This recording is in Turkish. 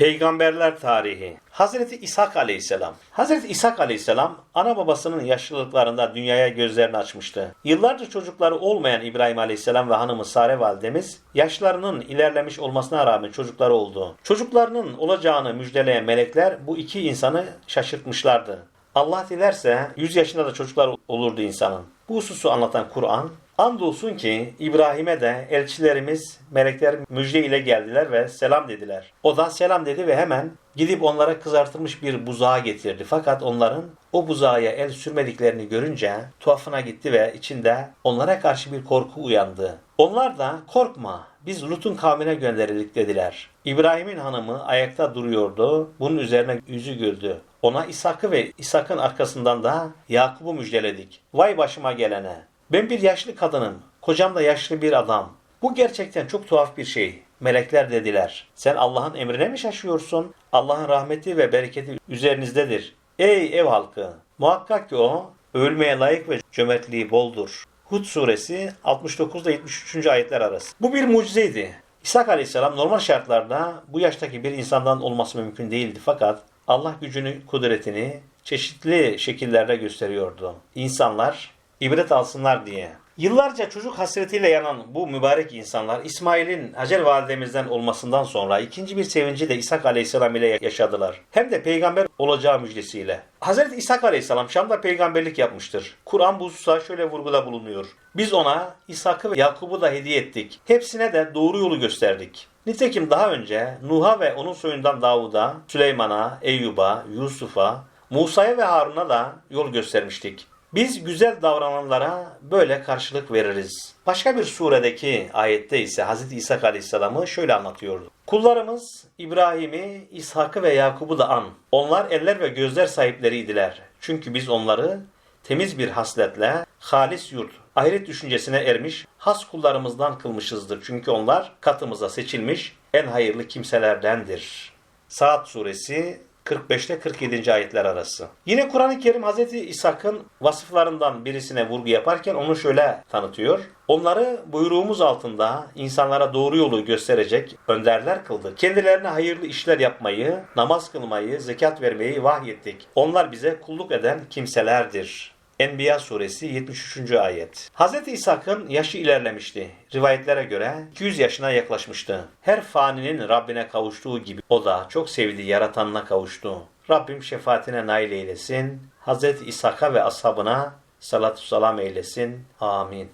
Peygamberler tarihi. Hazreti İshak Aleyhisselam. Hazreti İshak Aleyhisselam ana babasının yaşlılıklarında dünyaya gözlerini açmıştı. Yıllarca çocukları olmayan İbrahim Aleyhisselam ve hanımı Sare validemiz yaşlarının ilerlemiş olmasına rağmen çocukları oldu. Çocuklarının olacağını müjdeleyen melekler bu iki insanı şaşırtmışlardı. Allah dilerse 100 yaşında da çocuklar olurdu insanın. Bu hususu anlatan Kur'an, andolsun ki İbrahim'e de elçilerimiz, melekler müjde ile geldiler ve selam dediler. O da selam dedi ve hemen gidip onlara kızartılmış bir buzağı getirdi. Fakat onların o buzağa el sürmediklerini görünce tuhafına gitti ve içinde onlara karşı bir korku uyandı. Onlar da korkma biz Lut'un kavmine gönderildik dediler. İbrahim'in hanımı ayakta duruyordu. Bunun üzerine yüzü güldü. Ona İshak'ı ve İshak'ın arkasından da Yakup'u müjdeledik. Vay başıma gelene. Ben bir yaşlı kadınım. Kocam da yaşlı bir adam. Bu gerçekten çok tuhaf bir şey. Melekler dediler. Sen Allah'ın emrine mi şaşıyorsun? Allah'ın rahmeti ve bereketi üzerinizdedir. Ey ev halkı! Muhakkak ki o ölmeye layık ve cömertliği boldur. Hud suresi 69 ile 73. ayetler arası. Bu bir mucizeydi. İshak aleyhisselam normal şartlarda bu yaştaki bir insandan olması mümkün değildi fakat Allah gücünü, kudretini çeşitli şekillerde gösteriyordu. İnsanlar ibret alsınlar diye. Yıllarca çocuk hasretiyle yanan bu mübarek insanlar İsmail'in Hacer validemizden olmasından sonra ikinci bir sevinci de İshak aleyhisselam ile yaşadılar. Hem de peygamber olacağı müjdesiyle. Hazreti İshak aleyhisselam Şam'da peygamberlik yapmıştır. Kur'an bu hususa şöyle vurguda bulunuyor. Biz ona İshak'ı ve Yakub'u da hediye ettik. Hepsine de doğru yolu gösterdik. Nitekim daha önce Nuh'a ve onun soyundan Davud'a, Süleyman'a, Eyyub'a, Yusuf'a, Musa'ya ve Harun'a da yol göstermiştik. Biz güzel davrananlara böyle karşılık veririz. Başka bir suredeki ayette ise Hz. İsa Aleyhisselam'ı şöyle anlatıyordu. Kullarımız İbrahim'i, İshak'ı ve Yakub'u da an. Onlar eller ve gözler sahipleriydiler. Çünkü biz onları temiz bir hasletle halis yurt, ahiret düşüncesine ermiş, has kullarımızdan kılmışızdır. Çünkü onlar katımıza seçilmiş en hayırlı kimselerdendir. Saat suresi 45 ile 47. ayetler arası. Yine Kur'an-ı Kerim Hz. İshak'ın vasıflarından birisine vurgu yaparken onu şöyle tanıtıyor. Onları buyruğumuz altında insanlara doğru yolu gösterecek önderler kıldı. Kendilerine hayırlı işler yapmayı, namaz kılmayı, zekat vermeyi vahyettik. Onlar bize kulluk eden kimselerdir. Enbiya suresi 73. ayet. Hz. İshak'ın yaşı ilerlemişti. Rivayetlere göre 200 yaşına yaklaşmıştı. Her faninin Rabbine kavuştuğu gibi o da çok sevdiği yaratanına kavuştu. Rabbim şefaatine nail eylesin. Hz. İshak'a ve ashabına salatu salam eylesin. Amin.